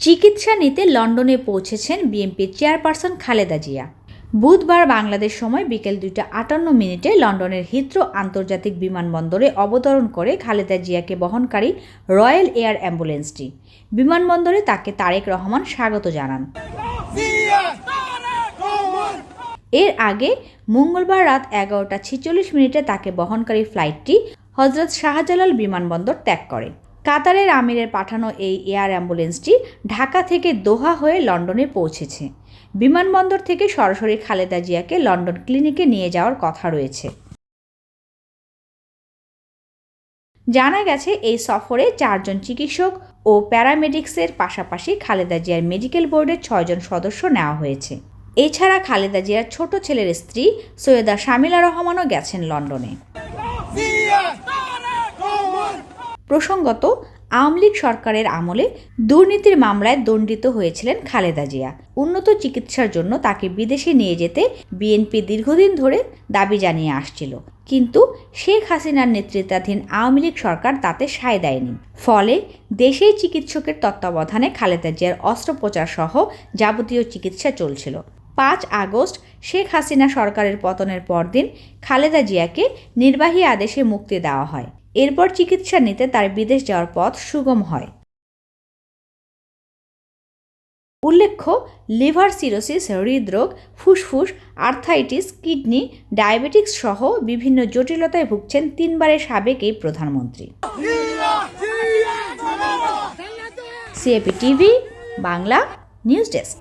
চিকিৎসা নিতে লন্ডনে পৌঁছেছেন বিএনপির চেয়ারপারসন খালেদা জিয়া। বুধবার বাংলাদেশ সময় বিকেল দুইটা আটান্ন মিনিটে লন্ডনের হিথ্রো আন্তর্জাতিক বিমানবন্দরে অবতরণ করে খালেদা জিয়াকে বহনকারী রয়্যাল এয়ার অ্যাম্বুলেন্সটি। বিমানবন্দরে তাকে তারেক রহমান স্বাগত জানান। এর আগে মঙ্গলবার রাত এগারোটা ছিচল্লিশ মিনিটে তাকে বহনকারী ফ্লাইটটি হজরত শাহজালাল বিমানবন্দর ত্যাগ করে। কাতারের আমিরের পাঠানো এই এয়ার অ্যাম্বুলেন্সটি ঢাকা থেকে দোহা হয়ে লন্ডনে পৌঁছেছে। বিমানবন্দর থেকে সরাসরি খালেদা জিয়াকে লন্ডন ক্লিনিকে নিয়ে যাওয়ার কথা রয়েছে। জানা গেছে, এই সফরে চারজন চিকিৎসক ও প্যারামেডিক্সের পাশাপাশি খালেদা জিয়ার মেডিকেল বোর্ডের ছয়জন সদস্য নেওয়া হয়েছে। এছাড়া খালেদা জিয়ার ছোট ছেলের স্ত্রী সৈয়দা শামিলা রহমানও গেছেন লন্ডনে। প্রসঙ্গত, আওয়ামী লীগ সরকারের আমলে দুর্নীতির মামলায় দণ্ডিত হয়েছিলেন খালেদা জিয়া। উন্নত চিকিৎসার জন্য তাকে বিদেশে নিয়ে যেতে বিএনপি দীর্ঘদিন ধরে দাবি জানিয়ে আসছিল। কিন্তু শেখ হাসিনার নেতৃত্বাধীন আওয়ামী লীগ সরকার তাতে সায় দেয়নি। ফলে দেশেই চিকিৎসকের তত্ত্বাবধানে খালেদা জিয়ার অস্ত্রোপচার সহ যাবতীয় চিকিৎসা চলছিল। পাঁচ আগস্ট, শেখ হাসিনা সরকারের পতনের পরদিন খালেদা জিয়াকে নির্বাহী আদেশে মুক্তি দেওয়া হয়। এরপর চিকিৎসা নিতে তার বিদেশ যাওয়ার পথ সুগম হয়। উল্লেখ্য, লিভার সিরোসিস, হৃদরোগ, ফুসফুস, আর্থাইটিস, কিডনি ডায়াবেটিক্স সহ বিভিন্ন জটিলতায় ভুগছেন তিনবারের সাবেক এই প্রধানমন্ত্রী। CAP TV, Bangla news desk.